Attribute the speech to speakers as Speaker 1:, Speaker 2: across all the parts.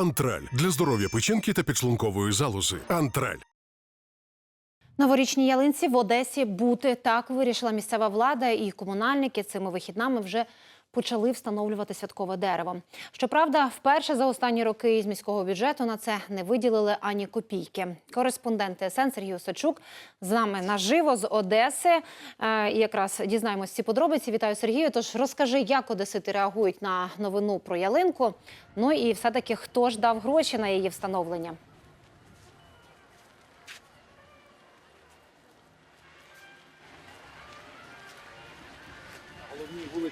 Speaker 1: Антраль для здоров'я печінки та підшлункової залози. Антраль.
Speaker 2: Новорічній ялинці в Одесі бути так вирішила місцева влада і комунальники цими вихіднами вже почали встановлювати святкове дерево. Щоправда, вперше за останні роки із міського бюджету на це не виділили ані копійки. Кореспондент ТСН Сергій Осачук з нами наживо з Одеси. Е, І якраз дізнаємось ці подробиці. Вітаю Сергію. Тож розкажи, як одесити реагують на новину про ялинку. Ну і все таки хто ж дав гроші на її встановлення?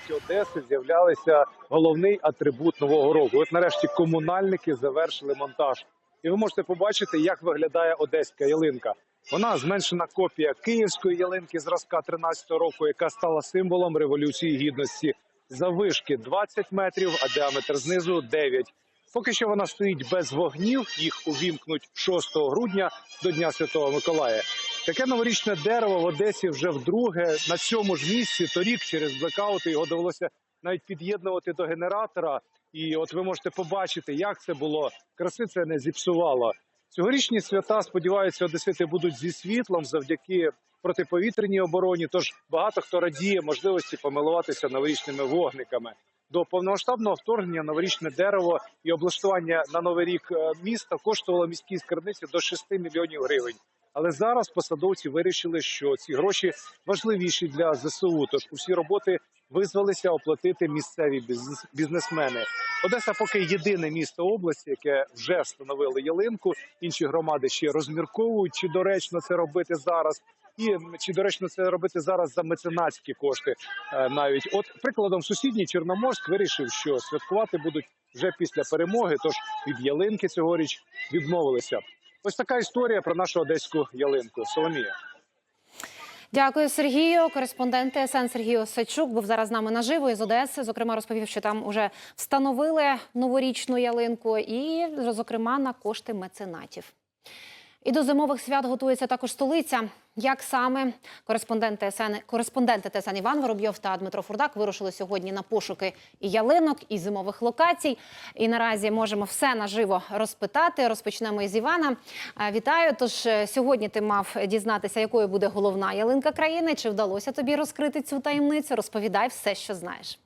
Speaker 3: Вулиці Одеси з'являлися головний атрибут нового року. От нарешті комунальники завершили монтаж, і ви можете побачити, як виглядає одеська ялинка. Вона зменшена копія київської ялинки зразка 13-го року, яка стала символом революції гідності. Завишки 20 метрів, а діаметр знизу 9. Поки що вона стоїть без вогнів. Їх увімкнуть 6 грудня до Дня Святого Миколая. Таке новорічне дерево в Одесі вже вдруге на цьому ж місці. Торік через блекаути його довелося навіть під'єднувати до генератора. І от ви можете побачити, як це було. Краси це не зіпсувало. Цьогорічні свята, сподіваються, одесити будуть зі світлом завдяки протиповітряній обороні. Тож багато хто радіє можливості помилуватися новорічними вогниками. До повномасштабного вторгнення новорічне дерево і облаштування на новий рік е, міста коштувало міській скарбниці до 6 мільйонів гривень. Але зараз посадовці вирішили, що ці гроші важливіші для ЗСУ. Тож усі роботи визвалися оплатити місцеві бізнес- бізнесмени. Одеса поки єдине місто області, яке вже встановили ялинку. Інші громади ще розмірковують, чи доречно це робити зараз. І чи доречно це робити зараз за меценатські кошти е, навіть от прикладом сусідній Чорноморськ вирішив, що святкувати будуть вже після перемоги. Тож від ялинки цьогоріч відмовилися. Ось така історія про нашу одеську ялинку. Соломія.
Speaker 2: Дякую, Сергію. Кореспондент ТСН Сергій Осадчук був зараз з нами наживо із Одеси. Зокрема, розповів, що там уже встановили новорічну ялинку, і зокрема на кошти меценатів. І до зимових свят готується також столиця. Як саме кореспондент ТСН, кореспонденти ТСН Іван Воробйов та Дмитро Фурдак вирушили сьогодні на пошуки і ялинок, і зимових локацій. І наразі можемо все наживо розпитати. Розпочнемо із Івана. Вітаю. Тож е, сьогодні ти мав дізнатися, якою буде головна ялинка країни. Чи вдалося тобі розкрити цю таємницю? Розповідай все, що знаєш.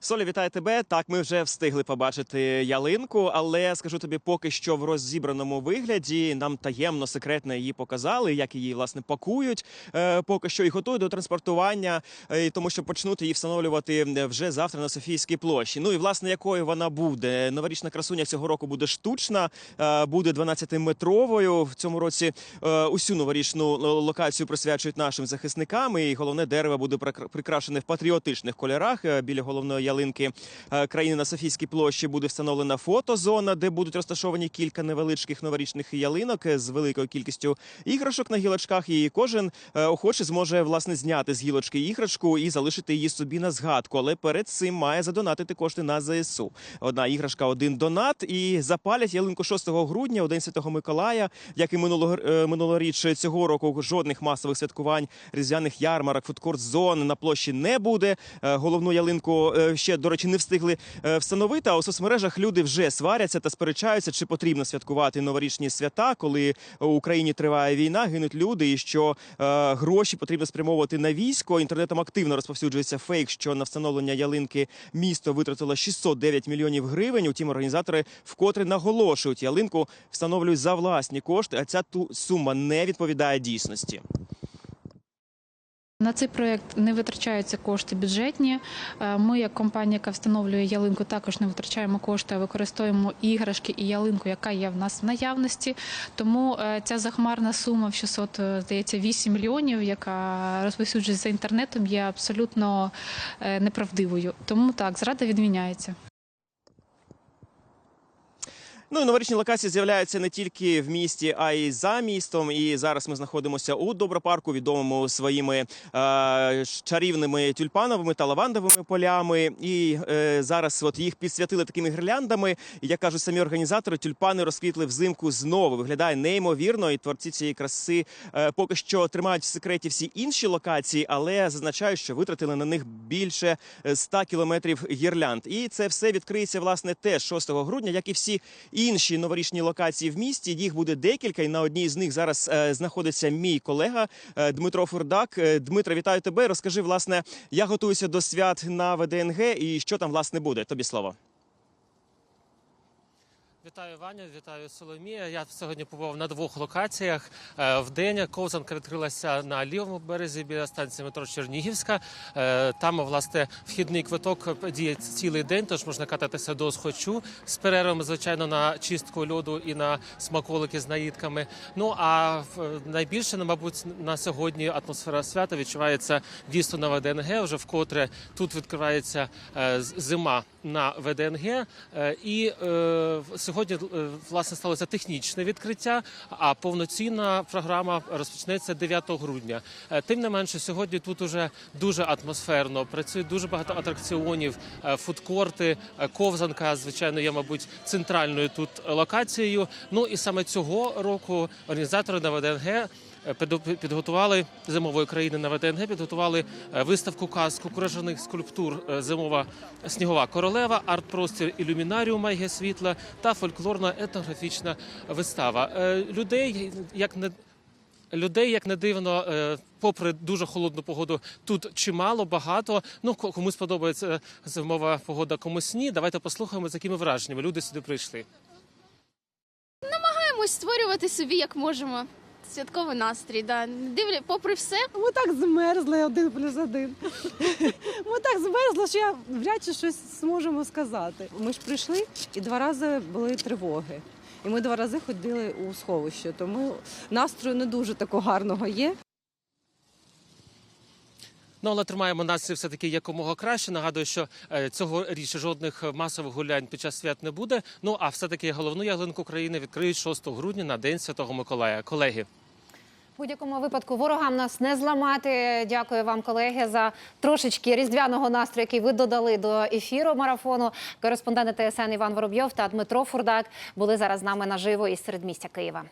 Speaker 4: Солі, вітаю тебе. Так, ми вже встигли побачити ялинку, але скажу тобі, поки що в розібраному вигляді нам таємно секретно її показали, як її власне пакують. Е, поки що і готують до транспортування, е, тому що почнуть її встановлювати вже завтра на Софійській площі. Ну і власне якою вона буде? Новорічна красуня цього року буде штучна, е, буде 12-метровою. В цьому році усю новорічну локацію присвячують нашим захисникам. І головне дерево буде прикра- прикрашене в патріотичних кольорах. Біля головної ялинки е, країни на Софійській площі буде встановлена фотозона, де будуть розташовані кілька невеличких новорічних ялинок з великою кількістю іграшок на гілочках. І кожен е, охоче зможе власне зняти з гілочки іграшку і залишити її собі на згадку. Але перед цим має задонатити кошти на ЗСУ. Одна іграшка, один донат. І запалять ялинку 6 грудня, у День Святого Миколая. Як і минулого е, минулоріч цього року жодних масових святкувань, різдвяних ярмарок, фудкорт-зон на площі не буде. Головну ялинку ще, до речі, не встигли е, встановити. А у соцмережах люди вже сваряться та сперечаються, чи потрібно святкувати новорічні свята, коли у Україні триває війна, гинуть люди, і що е, гроші потрібно спрямовувати на військо. Інтернетом активно розповсюджується фейк, що на встановлення ялинки місто витратило 609 мільйонів гривень. Утім, організатори вкотре наголошують, ялинку встановлюють за власні кошти, а ця ту сума не відповідає дійсності.
Speaker 5: На цей проект не витрачаються кошти бюджетні. Е, Ми, як компанія, яка встановлює ялинку, також не витрачаємо кошти, а використовуємо іграшки і ялинку, яка є в нас в наявності. Тому е, ця захмарна сума в 600, е, здається, 8 мільйонів, яка розповсюджується інтернетом, є абсолютно неправдивою. Тому так, зрада відміняється.
Speaker 4: Ну і новорічні локації з'являються не тільки в місті, а й за містом. І зараз ми знаходимося у Добропарку, відомому своїми е, чарівними тюльпановими та лавандовими полями. І е, зараз от їх підсвятили такими гірляндами. Як кажуть самі організатори, тюльпани розквітли взимку знову. Виглядає неймовірно, і творці цієї краси е, поки що тримають в секреті всі інші локації, але зазначають, що витратили на них більше е, 100 кілометрів гірлянд. І це все відкриється власне теж 6 грудня, як і всі інші новорічні локації в місті. Їх буде декілька, і на одній з них зараз е, знаходиться мій колега е, Дмитро Фурдак. Е, Дмитро, вітаю тебе. Розкажи, власне, я готуюся до свят на ВДНГ, і що там власне буде. Тобі слово.
Speaker 6: Вітаю Ваня, вітаю Соломія. Я сьогодні побував на двох локаціях. Е, В день ковзанка відкрилася на лівому березі біля станції метро Чернігівська. Е, Там, власне, вхідний квиток діє цілий день, тож можна кататися до схочу з перервами, звичайно, на чистку льоду і на смаколики з наїдками. Ну а найбільше, ну, мабуть, на сьогодні атмосфера свята відчувається дійсно на ВДНГ. Вже вкотре тут відкривається е, зима на ВДНГ. Е, І е, сьогодні е, власне сталося технічне відкриття, а повноцінна програма розпочнеться 9 грудня. Тим не менше, сьогодні тут уже дуже атмосферно. Працює дуже багато атракціонів, фудкорти, ковзанка. Звичайно, є, мабуть, центральною тут локацією. Ну і саме цього року організатори на ВДНГ підготували зимової країни на ВДНГ, підготували е, виставку казку куражених скульптур е, зимова снігова королева, арт-простір ілюмінаріум магія світла та фольклорна етнографічна вистава. Е, Людей як не Людей, як не дивно, е, попри дуже холодну погоду, тут чимало, багато. Ну, ко- комусь подобається зимова погода, комусь ні. Давайте послухаємо, з якими враженнями люди сюди прийшли.
Speaker 7: Намагаємось створювати собі як можемо. Святковий настрій, да. Дивлю, попри все,
Speaker 8: Ми так змерзли один плюс один. Ми так змерзли, що я вряд чи щось зможемо сказати. Ми ж прийшли і два рази були тривоги. І ми два рази ходили у сховище, тому настрою не дуже такого гарного є.
Speaker 6: Ну, але тримаємо настрій все таки якомога краще. Нагадую, що е, цьогоріч жодних масових гулянь під час свят не буде. Ну а все таки головну ялинку країни відкриють 6 грудня на день Святого Миколая. Колеги.
Speaker 2: Будь-якому випадку ворогам нас не зламати. Дякую вам, колеги, за трошечки різдвяного настрою, який ви додали до ефіру марафону. Кореспонденти ТСН Іван Воробйов та Дмитро Фурдак були зараз з нами наживо із середмістя Києва.